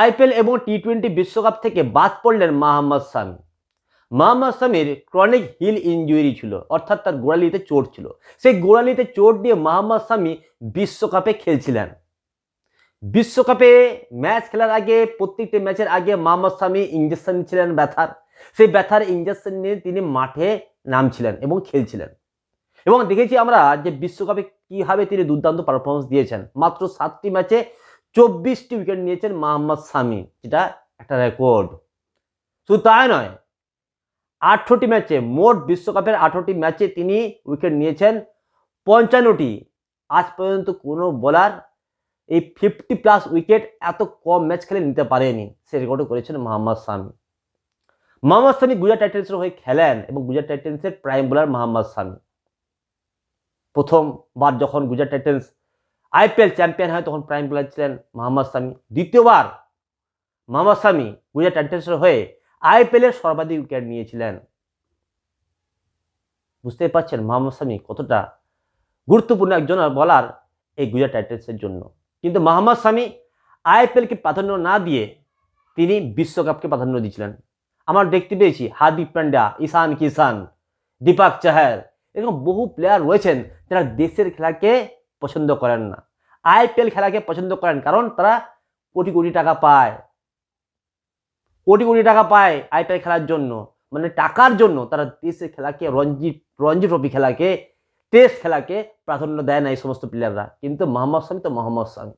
IPL এবং T twenty বিশ্বকাপ থেকে বাদ পড়লেন মাহমদ সামি মোহাম্মদ সামির ক্রনিক হিল ইঞ্জুরি ছিল, অর্থাৎ তার গোড়ালিতে চোট ছিল। সেই গোড়ালিতে চোট দিয়ে মোহাম্মদ সামি বিশ্বকাপে খেলছিলেন। বিশ্বকাপে ম্যাচ খেলার আগে, প্রত্যেকটি ম্যাচের আগে মোহাম্মদ সামি ইঞ্জেকশন নিচ্ছিলেন ব্যথার। সেই ব্যথার ইঞ্জেকশন নিয়ে তিনি মাঠে নামছিলেন এবং খেলছিলেন। এবং দেখেছি আমরা যে বিশ্বকাপে কীভাবে তিনি দুর্দান্ত পারফরমেন্স দিয়েছেন। মাত্র সাতটি ম্যাচে চব্বিশটি উইকেট নিয়েছেন মোহাম্মদ সামি যেটা একটা রেকর্ড শুধু তাই নয়, আঠারোটি ম্যাচে মোট বিশ্বকাপের আঠারোটি ম্যাচে তিনি উইকেট নিয়েছেন পঞ্চান্নটি। আজ পর্যন্ত কোনো বোলার এই ফিফটি প্লাস উইকেট এত কম ম্যাচ খেলে নিতে পারেনি, সে রেকর্ডও করেছেন মোহাম্মদ সামি মোহাম্মদ সামি গুজরাট টাইটেন্সের হয়ে খেলেন এবং গুজরাট টাইটেন্সের প্রাইম বোলার মোহাম্মদ সামি প্রথমবার যখন গুজরাট টাইটেন্স আইপিএল চ্যাম্পিয়ন হয় তখন প্রাইম বোলার ছিলেন মোহাম্মদ সামি দ্বিতীয়বার মোহাম্মদ সামি গুজরাট টাইটেন্সের হয়ে আইপিএলের সর্বাধিক উইকেট নিয়েছিলেন। বুঝতেই পারছেন মোহাম্মদ সামি কতটা গুরুত্বপূর্ণ একজন বলার এই গুজরাট টাইটেন্সের জন্য। কিন্তু মোহাম্মদ সামি আইপিএলকে প্রাধান্য না দিয়ে তিনি বিশ্বকাপকে প্রাধান্য দিয়েছিলেন। আমার দেখতে পেয়েছি হার্দিক পান্ডা, ঈশান কিষান দীপক চাহার, এরকম বহু প্লেয়ার রয়েছেন যারা দেশের খেলাকে পছন্দ করেন না। আইপিএল খেলাকে পছন্দ করেন, কারণ তারা কোটি কোটি টাকা পায়। কোটি কোটি টাকা পায় আইপিএল খেলার জন্য। মানে টাকার জন্য তারা দেশের খেলাকে, রঞ্জি রঞ্জি ট্রফি খেলাকে, টেস্ট খেলাকে প্রাধান্য দেয় না এই সমস্ত প্লেয়াররা কিন্তু মোহাম্মদ শামি তো মোহাম্মদ শামি।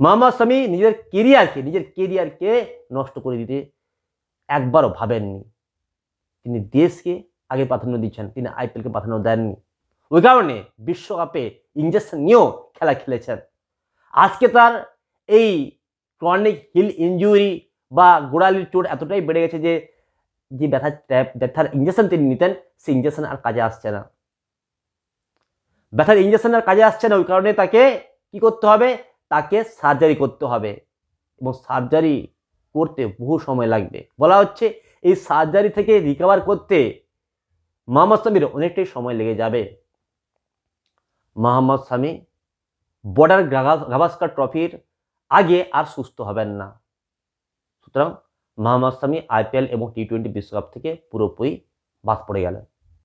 মোহাম্মদ শামি নিজের কেরিয়ারকে নিজের কেরিয়ারকে নষ্ট করে দিতে একবারও ভাবেননি। তিনি দেশকে আগে প্রাধান্য দিচ্ছেন, তিনি আইপিএলকে প্রাধান্য দেননি। ওই কারণে বিশ্বকাপে ইঞ্জেকশন নিয়েও খেলা খেলেছেন। আজকে তার এই ক্রনিক হিল ইঞ্জুরি বা গোড়ালির চোট এতটাই বেড়ে গেছে যে যে ব্যথা, ব্যথার ইঞ্জেকশন তিনি নিতেন, সেই ইঞ্জেকশন আর কাজে আসছে না। ব্যথার ইঞ্জেকশন আর কাজে আসছে না, ওই কারণে তাকে কি করতে হবে? তাকে সার্জারি করতে হবে। এবং সার্জারি করতে বহু সময় লাগবে। বলা হচ্ছে, এই সার্জারি থেকে রিকভার করতে মোহাম্মদ সামির অনেকটাই সময় লেগে যাবে। মোহাম্মদ সামি, বর্ডার গাভাস্কার ট্রফির আগে আর সুস্থ হবেন না। সুতরাং মোহাম্মদ সামি আইপিএল এবং টি টোয়েন্টি বিশ্বকাপ থেকে পুরোপুরি বাদ পড়ে গেলেন।